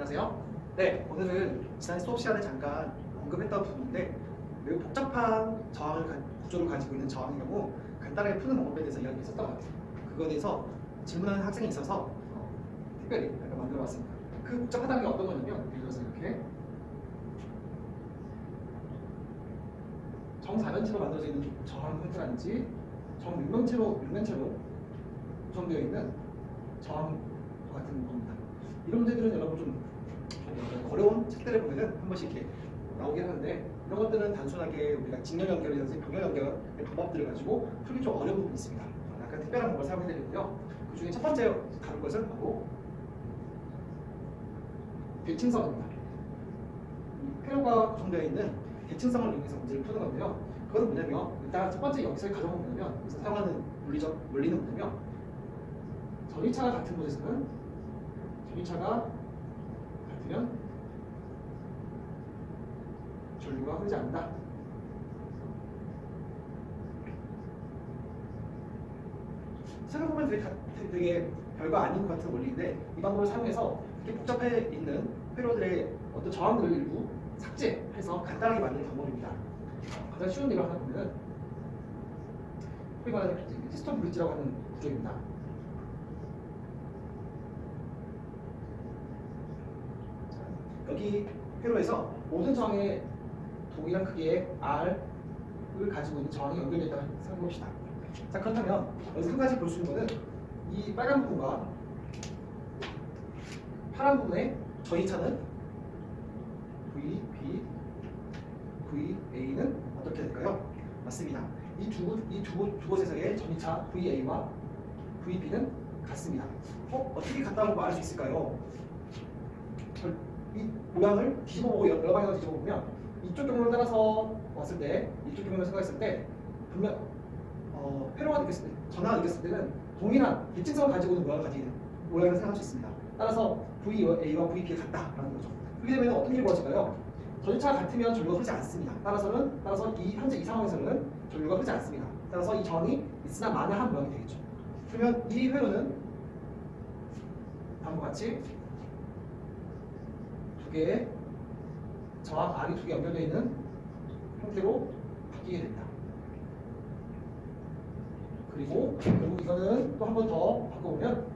안녕하세요. 네, 오늘은 지난 수업 시간에 잠깐 언급했던 부분인데 매우 복잡한 저항을 가, 구조를 가지고 있는 저항의 경우 간단하게 푸는 방법에 대해서 이야기 했었던 것 같아요. 그거에 대해서 질문하는 학생이 있어서 어, 특별히 약간 만들어봤습니다. 그 복잡하다는 게 어떤 거냐면 예를 들어서 이렇게 정사면체로 만들어져 있는 저항 형태라든지 정육면체로 육면체로 구성되어 있는 저항 같은 겁니다. 이런 문제들은 여러분 좀 어려운 책들을 보면은 한 번씩 이렇게 나오긴 하는데 이런 것들은 단순하게 우리가 직렬 연결이라든지 병렬 연결의 방법들을 가지고 풀기 좀 어려운 부분이 있습니다. 약간 특별한 방법을 사용해 드리고요. 그 중에 첫 번째 다룰 것은 바로 대칭성입니다. 이 회로가 구성되어 있는 대칭성을 이용해서 문제를 푸는 건데요. 그건 뭐냐면 일단 첫 번째 여기서 가져온 뭐냐면 여기서 사용하는 물리적 원리는 뭐냐면 전위차가 같은 곳에서는 전위차가 같으면 전류가 흐르지 않는다. 생각해보면 되게, 다- 되게 별거 아닌 것 같은 원리인데 이 방법을 사용해서 이렇게 복잡해 있는 회로들의 어떤 저항들을 일부 삭제해서 간단하게 만드는 방법입니다. 어, 가장 쉬운 예를 하나 보면은 소위 말하는 피스톤 브릿지라고 하는 구조입니다. 자, 여기 회로에서 모든 저항의 동일한 크기의 R을 가지고 있는 저항이 연결되어 있다고 생각해 봅시다. 자 그렇다면 여기서 한 가지 볼 수 있는 것은 이 빨간 부분과 파란 부분의 전이차는 V, B, V, A는 어떻게 될까요? 맞습니다. 이두이두 두 곳에서의 전이차 VA와 VB는 같습니다. 어 어떻게 같다고 말할 수 있을까요? 절- 이 모양을 뒤집어 보고 여러 방향으로 뒤집어 보면 이쪽 경로를 따라서 왔을 때 이쪽 경로를 생각했을 때 분명 어, 회로가 느꼈을 때 전화가 느꼈을 때는 동일한 대칭성을 가지고 있는 모양을 가지는 모양을 생각할 수 있습니다. 따라서 VA와 VB가 같다라는 거죠. 그렇게 되면 어떤 일이 벌어질까요? 전류차가 같으면 전류가 흐르지 않습니다. 따라서는 따라서 이 현재 이 상황에서는 전류가 흐르지 않습니다. 따라서 이 전이 있으나 마나 한 모양이 되겠죠. 그러면 이 회로는 다음과 같이 두 개의 저항 R이 두 개 연결되어 있는 형태로 바뀌게 됩니다. 그리고 결국 이거는 또 한 번 더 바꿔보면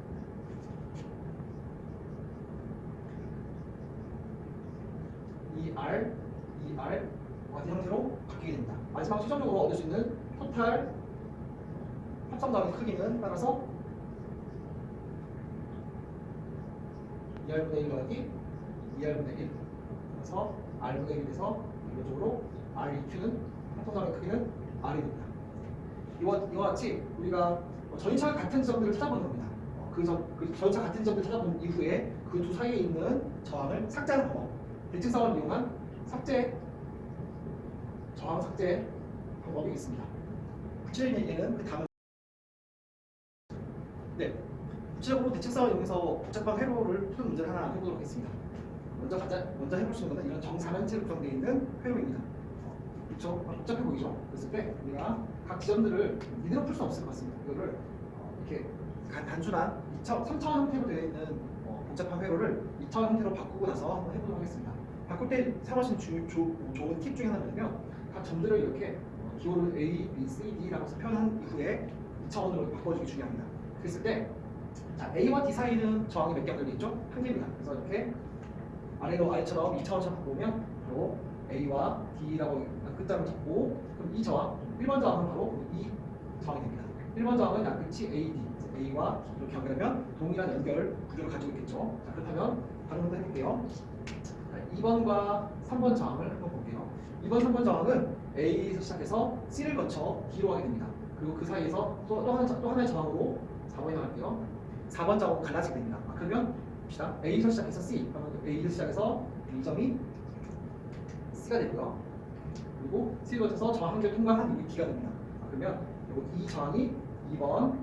이 R, 이 R 같은 형태로 바뀌게 됩니다. 마지막 최종적으로 얻을 수 있는 토탈 합성당의 크기는 따라서 2R분의 1 더하기 2R분의 1 그래서 R분의 1이 돼서 결론적으로 REQ는 합성당의 크기는 R이 됩니다. 이와, 이와 같이 우리가 전위차가 같은 지점들을 찾아보는 겁니다. 어, 그, 점, 그 전위차 같은 지점들을 찾아본 이후에 그 두 사이에 있는 저항을 삭제하는 방법 대칭성을 이용한 삭제 저항 삭제 방법이 있습니다. 구체적인 예는 그 다음 네 구체적으로 대칭성을 이용해서 복잡한 회로를 푸는 문제를 하나 해보도록 하겠습니다. 먼저 가자 먼저 해볼 수 있는 것은 이런 정사면체로 구성되어 있는 회로입니다. 그렇죠? 복잡해 보이죠? 그랬을 때 우리가 각 지점들을 이대로 풀 수 없을 것 같습니다. 이거를 어, 이렇게 간- 단순한 2차, 3차원 형태로 되어 있는 어, 복잡한 회로를 2차원 형태로 바꾸고 나서 한번 해보도록 하겠습니다. 바꿀 때 사용하시는 주, 주, 좋은 팁 중에 하나는 각 점들을 이렇게 어, 기호를 A, B, C, D라고 해서 표현한 이후에 2차원으로 바꿔주기 중요합니다. 그랬을 때 자, A와 D 사이는 저항이 몇개 연결되어 있죠? 한 개입니다. 그래서 이렇게 아래로 아래처럼 2차원처럼 바꾸면 바로 A와 D라고 끝자를 잡고 그럼 이 저항 1번 저항은 바로 이 저항이 됩니다. 1번 저항은 양끝이 AD A와 D 이렇게 연결하면 동일한 연결 구조를 가지고 있겠죠. 자, 그렇다면 다른 것도 해볼게요. 자, 2번과 3번 저항을 한번 볼게요. 2번, 3번 저항은 A에서 시작해서 C를 거쳐 D로 가게 됩니다. 그리고 그 사이에서 또, 또, 하나, 또 하나의 저항으로 4번이 나갈게요. 4번 저항으로 갈라지게 됩니다. 아, 그러면 봅시다. A에서 시작해서 C 그러면 A에서 시작해서 이 점이 C가 되고요. 그리고 C로 거쳐서 저항 한개 통과한 이게 D가 됩니다. 아, 그러면 이 저항이 2번,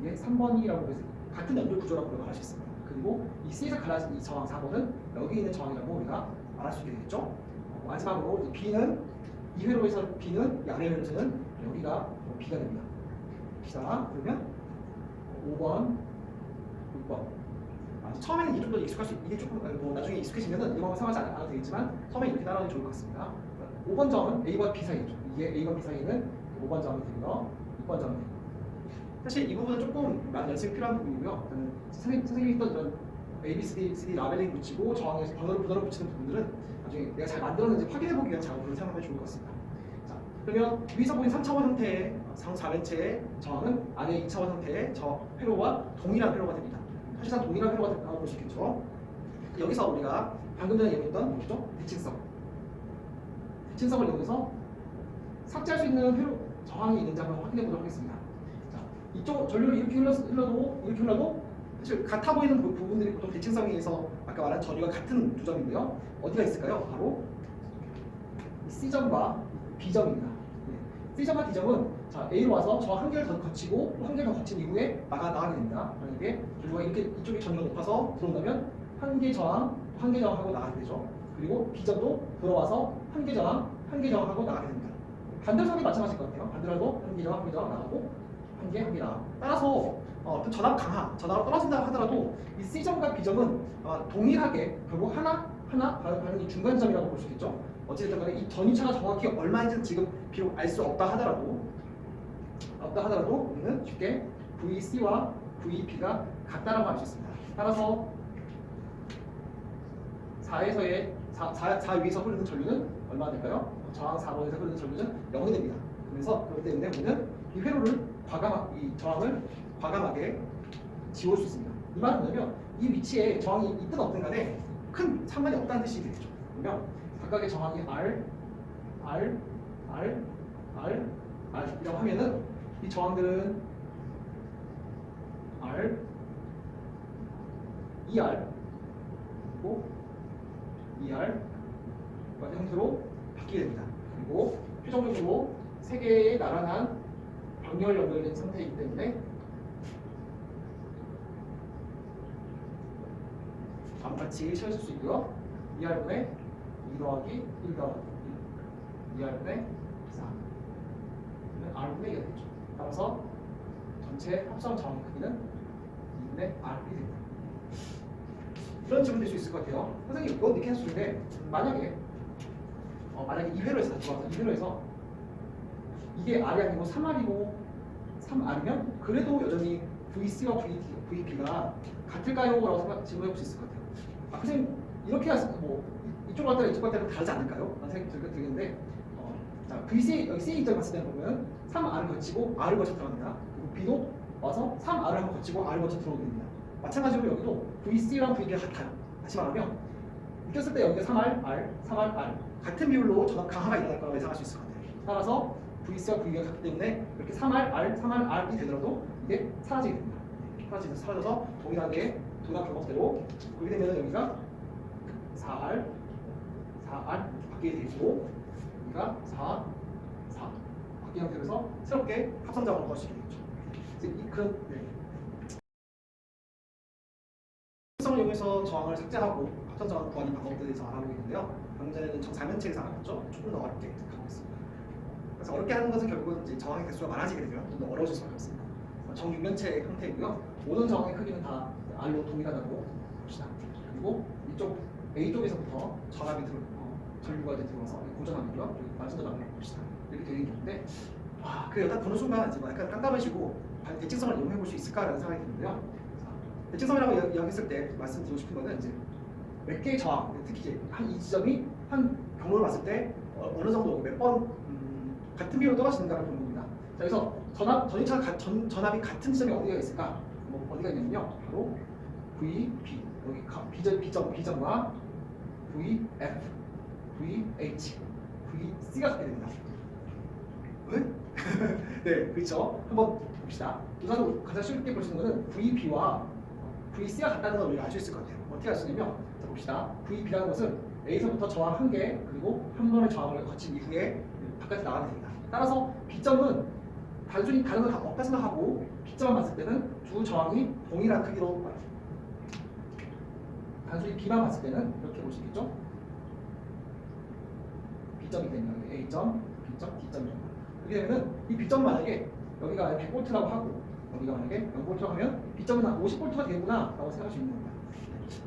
이게 3번이라고 해서 같은 연결 구조라고 우리가 말할 수 있습니다. 그리고 이 C에서 갈라진 이 저항 4번은 여기 있는 저항이라고 우리가 말할 수 있게 되겠죠. 어, 마지막으로 이 B는 이 회로에서 B는 이 아래 회로에서는 여기가 어, B가 됩니다. 자, 그러면 5번, 6번 처음에는 더 익숙할 수 이게 조금 뭐 나중에 익숙해지면은 이거 않- 않아도 되겠지만 처음에 이렇게 따라하는 게 좋을 것 같습니다. 5번 점은 A와 B 사이죠. 이게 A와 B 사이는 5번 점이 되고요. 6번 점이 되고. 사실 이 부분은 조금 많은 연습이 필요한 부분이고요. 선생님, 선생님이 했던 이런 A, B, C, D, 라벨링 붙이고 저항에서 번호를 분호를 붙이는 부분들은 나중에 내가 잘 만들었는지 확인해보기 위한 작업으로 사용하면 좋을 것 같습니다. 자, 그러면 위에서 보인 3차원 형태의 상 4면체의 저항은 아래 2차원 형태의 저 회로와 동일한 회로가 됩니다. 사실상 동일한 회로가 된다고 볼 수 있겠죠. 여기서 우리가 방금 전에 얘기했던 뭐죠? 대칭성. 대칭성을 이용해서 삭제할 수 있는 회로 저항이 있는지 한번 확인해 보도록 하겠습니다. 자, 이쪽 전류를 이렇게 흘러, 흘러도 이렇게 흘러도 사실 같아 보이는 부- 부분들이 보통 대칭성에 의해서 아까 말한 전류가 같은 두 점인데요. 어디가 있을까요? 바로 이 C점과 B점입니다. 네. C점과 D점은 자 A로 와서 저 한 개를 더 거치고 또한 개를 더 거친 이후에 나가 나가게 됩니다. 만약에 전류가 이렇게 이쪽에 전류가 높아서 들어온다면 한 개 저항, 한 개 저항하고 나가게 되죠. 그리고 B점도 들어와서 한 개 저항, 한 개 저항하고 나가게 됩니다. 반대로 하기 마찬가지일 것 같아요. 반대로도 한 개 저항, 한 개 저항 나가고 한 개, 한 개 나가. 따라서 어, 떤 전압 강하, 전압으로 떨어진다고 하더라도 이 C점과 B점은 어, 동일하게 결국 하나, 하나, 바로 이 중간점이라고 볼 수 있겠죠. 어쨌든 간에 이 전위차가 정확히 얼마인지는 지금 비록 알 수 없다 하더라도 없다 하더라도 우리는 쉽게 VC와 VP가 같다라고 알수 있습니다. 따라서 4에서의 4, 4, 4 위에서 흐르는 전류는 얼마나 될까요? 저항 4번에서 흐르는 전류는 0이 됩니다. 그래서 그렇기 때문에 우리는 이 회로를 과감하, 이 저항을 과감하게 지울 수 있습니다. 이 말은 뭐냐면 이 위치에 저항이 있든 없든 간에 큰 상관이 없다는 뜻이 되겠죠. 그러면 각각의 저항이 R, R, R, R, R이라고 하면은 이 저항들은 R, ER, 그리고 ER 같은 형태로 바뀌게 됩니다. 그리고 최종적으로 세 개의 나란한 병렬 연결된 상태이기 때문에 같이 채워질 수 있고요. 2R분의 2 더하기 1 더하기 1 2R분의 4 R분의 2가 되죠. 따라서 전체 합성 저항 크기는 2분의 R이 됩니다. 이런 질문 될수 있을 것 같아요. 선생님 이거 이렇게 있는데 만약에 어, 만약에 2회로에서 들어와서 2회로에서 이게 R이 아니고 3R이고 3R이면 그래도 여전히 VC와 VT, VP가 같을까요? 라고 질문해 볼 수 있을 것 같아요. 아, 선생님 이렇게 하시 뭐 이- 이쪽 같다랑 이쪽 같다랑 다르지 않을까요? 라는 생각이 들- 들겠는데 어, 자, VC, 여기 C 입장 봤을 때는 보면 3R을 거치고 R을 거쳐 들어갑니다. 그리고 B도 와서 3R을 한번 거치고 R을 거쳐 들어오게 됩니다. 마찬가지로 여기도 VC랑 VP가 같아요. 다시 말하면 느꼈을 때 여기가 3R, R, 3R, R 같은 비율로 전압 강화가 일어날 거라고 예상할 수 있을 것 같아요. 따라서 VC와 VP가 같기 때문에 이렇게 3R, R, 3R, R이 되더라도 이게 사라지게 됩니다. 사라지면서 사라져서 동일하게 도납 방법대로 그렇게 되면 여기가 4R, 4R 바뀌게 되고 여기가 4, 4 바뀌는 형태로서 새롭게 합성 작업을 걸수 있게 되죠. 이 그런 네. 합성을 이용해서 저항을 삭제하고 합성 저항을 구하는 방법들에 대해서 알아보고 있는데요. 방금 전에는 정사면체에서 알아봤죠. 조금 더 어렵게 가고 있습니다. 그래서 어렵게 하는 것은 결국은 이제 저항의 개수가 많아지게 되면 좀 더 어려워질 수밖에 없습니다. 정육면체 형태이고요. 모든 저항의 크기는 다 R로 동일하다고 봅시다. 그리고 이쪽 A 쪽에서부터 전압이 들어 어, 전류가 이제 들어와서 고전압이고요. 여기 마진전압을 봅시다. 이렇게 되는 경우인데 와, 그 일단 보는 순간 이제 뭐 약간 깜깜해지고 과연 대칭성을 이용해 볼 수 있을까라는 생각이 드는데요. 자, 대칭성이라고 이야- 이야기했을 때 말씀드리고 싶은 거는 이제 몇 개의 저항, 특히 한 이 지점이 한 경로를 봤을 때 어, 느 정도 몇번 음, 같은 비율로 보는 겁니다. 자, 그래서 전압 전이차 가, 전, 전압이 같은 지점이 어디가 있을까? 뭐 어디가 있냐면요, 바로 VP 여기 가- B점, B점, B점과 VF, VH, VC가 같게 됩니다. 왜? 네, 그렇죠. 한번 봅시다. 우선 가장 쉽게 있는 것은 VP와 VC가 같다는 걸 우리가 알 수 있을 것 같아요. 어떻게 알 수 있냐면, 자 봅시다. VP라는 것은 A서부터 저항 한 개, 그리고 한 번의 저항을 거친 이후에 바깥에 나가게 됩니다. 따라서 B점은 단순히 다른 걸다 없다 생각하고 B점만 봤을 때는 두 저항이 동일한 크기로 단순히 B만 봤을 때는 이렇게 볼수 있겠죠? B점이 되면 A점, B점, D점이죠. 그렇게 되면은 이 B점 만약에 여기가 100볼트라고 하고 여기가 만약에 0볼트라고 하면 B점은 50볼트가 되겠구나 라고 생각할 수 있는 겁니다.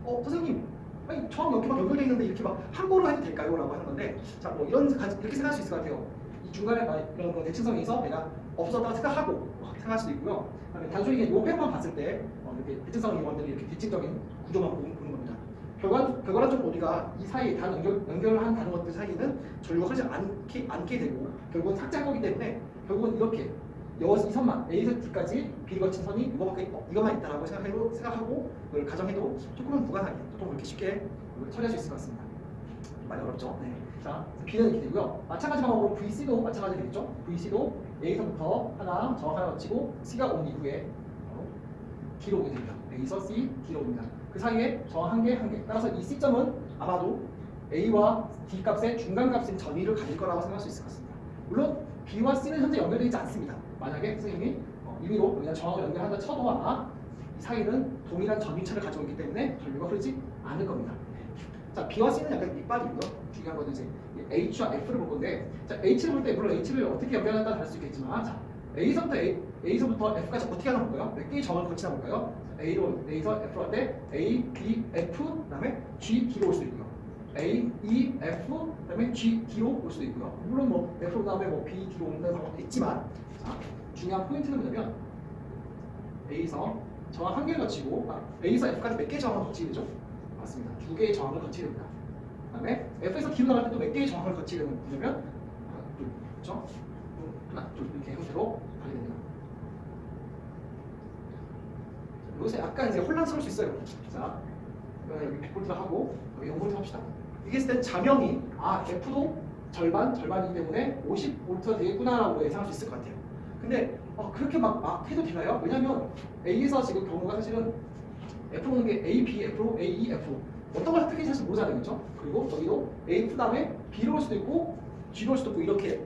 어 선생님 아니 저항 이렇게 막 연결돼 있는데 이렇게 막 함부로 해도 될까요? 라고 하는 건데 자 뭐 이런 가- 이렇게 생각할 수 있을 것 같아요. 이 중간에 막 이런 거 대칭성에서 내가 없었다고 생각하고 어, 생각할 수도 있고요. 단순히 이게 요 회로만 봤을 때 어, 이렇게 대칭성 이원들이 이렇게 대칭적인 구조만 보는, 겁니다. 결과 결과적으로 우리가 이 사이에 단 연결 연결한 다른 것들 사이에는 전류가 흐르지 않게 않게 되고 결국은 삭제한 거기 때문에 결국은 이렇게 여, 이 선만 A에서 D까지 비를 거친 선이 이거밖에 어, 이것만 있다라고 생각해도 생각하고 그걸 가정해도 조금은 무관하게 보통 그렇게 쉽게 처리할 수 있을 것 같습니다. 많이 어렵죠. 네. 자, B는 이렇게 되고요. 마찬가지 방법으로 VC도 마찬가지 되겠죠. VC도 A서부터 하나 저 하나 거치고 C가 온 이후에 바로 D로 오게 됩니다. A에서 C, D로 옵니다. 그 사이에 저 한 개, 한 개. 따라서 이 C점은 아마도 A와 D 값의 중간 값인 전위를 가질 거라고 생각할 수 있을 것 같습니다. 물론 B와 C는 현재 연결되어 있지 않습니다. 만약에 선생님이 어, 임의로 여기다 저항을 연결한다 쳐도 아마 이 사이는 동일한 전위차를 있기 때문에 전류가 흐르지 않을 겁니다. 자, B와 C는 약간 밑발이고요. 중요한 거는 이제 이 H와 F를 볼 건데, 자, H를 볼 때 물론 H를 어떻게 연결한다 다를 수 있겠지만, 자, A서부터 A, A서부터 F까지 어떻게 하나 볼까요? 몇 개의 점을 거치나 볼까요? 자, A로 A에서 F로 할때 A, B, F, 그다음에 G, D로 올 수도 있고요. A, E, F, 그다음에 G, D로 올 수도 있고요. 물론 뭐 F 다음에 뭐 B, D로 오는 방법도 있지만, 자, 중요한 포인트는 뭐냐면 A에서 저항 한 개를 거치고, 아, A에서 F까지 몇 개의 저항을 거치게 되죠? 맞습니다. 두 개의 저항을 거치게 됩니다. 그 다음에 F에서 D로 나갈 때또몇 개의 저항을 거치게 되냐면 하나, 둘, 그렇죠? 하나, 둘 이렇게 형태로 가게 됩니다. 자, 여기서 약간 이제 혼란스러울 수 있어요. 자, 어, 여기 100V 하고 여기 0V 합시다. 이게 있을 때 자명이 아 F도 절반 절반이기 때문에 50V가 되겠구나라고 예상할 수 있을 것 같아요. 근데 어, 그렇게 막, 막 해도 되나요? 왜냐면 A에서 지금 경우가 사실은 F 보는 게 A, B, F, A, E, F 어떤 걸 선택할지 사실 모르잖아요, 그렇죠? 그리고 여기도 A 프 다음에 B로 올 수도 있고 G로 올 수도 있고 이렇게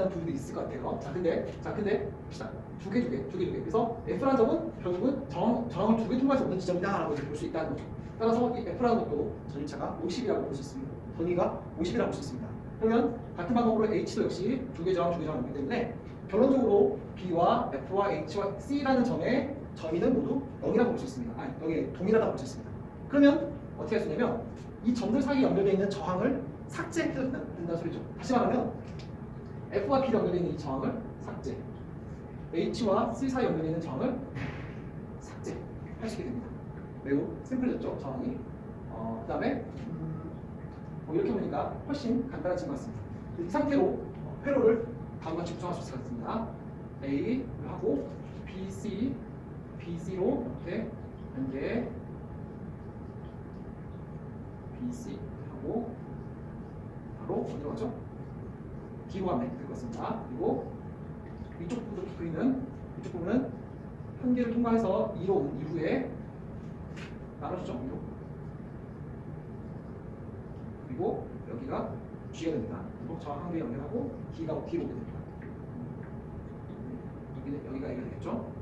있다는 부분도 있을 것 같아요. 자, 근데 자, 근데 봅시다. 두 개, 두 개, 두 개, 두 개. 그래서 F라는 점은 결국은 저항, 저항을 두 개 통과해서 오는 지점이다라고 볼 수 있다는 거죠. 따라서 이 F라는 것도 전위차가 50이라고 볼 수 있습니다. 전위가 50이라고 볼 수 있습니다. 그러면 같은 방법으로 H도 역시 두개 저항, 두개 저항이 있기 때문에 결론적으로 B와 F와 H와 C라는 점의 점이는 모두 0이라고 볼 수 있습니다. 아니, 여기 동일하다고 볼 수 있습니다. 그러면 어떻게 할 수 있냐면 이 점들 사이에 연결되어 있는 저항을 삭제해도 된다- 된다는 소리죠. 다시 말하면 F와 P 연결되어 있는 이 저항을 삭제 H와 C 사이 연결되어 있는 저항을 있게 됩니다. 매우 심플해졌죠, 저항이. 어, 그 다음에 뭐 이렇게 보니까 훨씬 간단해진 것 같습니다. 이 상태로 어, 회로를 다음과 구성할 수 같습니다. A를 하고 B, C, B, C로 이렇게 한 개, B, C 하고 바로 어디로 가죠? 것 같습니다. 그리고 이쪽 부분 그리는 이쪽 부분은 한 개를 통과해서 2로 온 이후에 나눠주죠. 2로. 그리고 여기가 G가 됩니다. 그리고 저한 개 연결하고 D가 D로 오게 됩니다. 여기는 여기가 A가 되겠죠.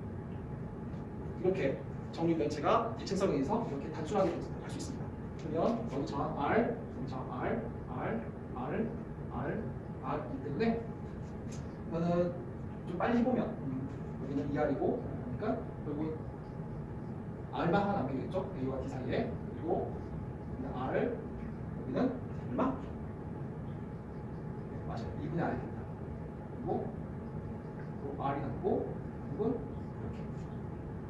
이렇게 정류 면체가 대칭성에 의해서 이렇게 단순하게 할 수 있습니다. 그러면 여기 저항 R, 저항 R, R, R, R, R 이기 때문에 이거는 좀 빨리 해보면 음, 여기는 2R이고 그러니까 결국 R만 하나 남기겠죠? A와 D 사이에 그리고 R 여기는 얼마? 네, 맞아요. 2분의 R이 됩니다. 그리고 또 R이 남고 그리고 이렇게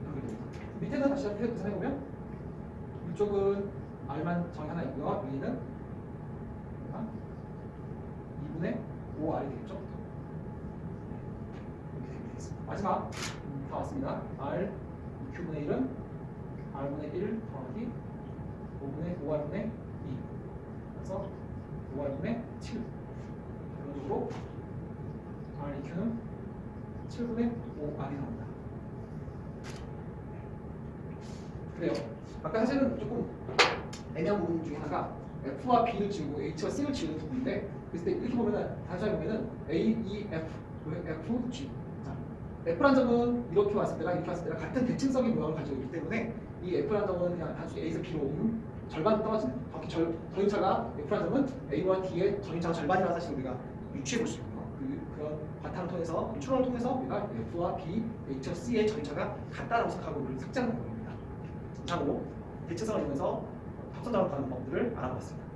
연결됩니다. 밑에는 다시 한번 계산해보면 이쪽은 R만 정이 하나 있고요. 여기는 2분의 5R이 되겠죠? 이렇게 되겠습니다. 마지막 음, 다 왔습니다. R Q분의 1은 R분의 1 더하기 5분의 5R분의 2 그래서 5R분의 7 결론적으로 R EQ는 7분의 5R이 나옵니다. 그래요. 아까 사실은 조금 애매한 부분 중에 하나가 F와 B를 지우고 H와 C를 지우는 부분인데 때 이렇게 보면은 단순하게 보면은 A, E, F, F, G 자, F란 점은 이렇게 왔을 때랑 이렇게 왔을 때랑 같은 대칭적인 모양을 가지고 있기 때문에 이 F란 점은 그냥 단순히 A에서 B로 온 절반 떨어지는 절, 전위차가 F란 점은 A와 D의 전위차가 절반이라는 사실을 우리가 유추해 볼 수 있고요. 그, 그런 바탕을 통해서 추론을 통해서 우리가 F와 B, HC의 전차가 같다라고 생각하고 이걸 삭제하는 겁니다. 이상으로 대칭성을 이용해서 합성작용 가는 법들을 알아보았습니다.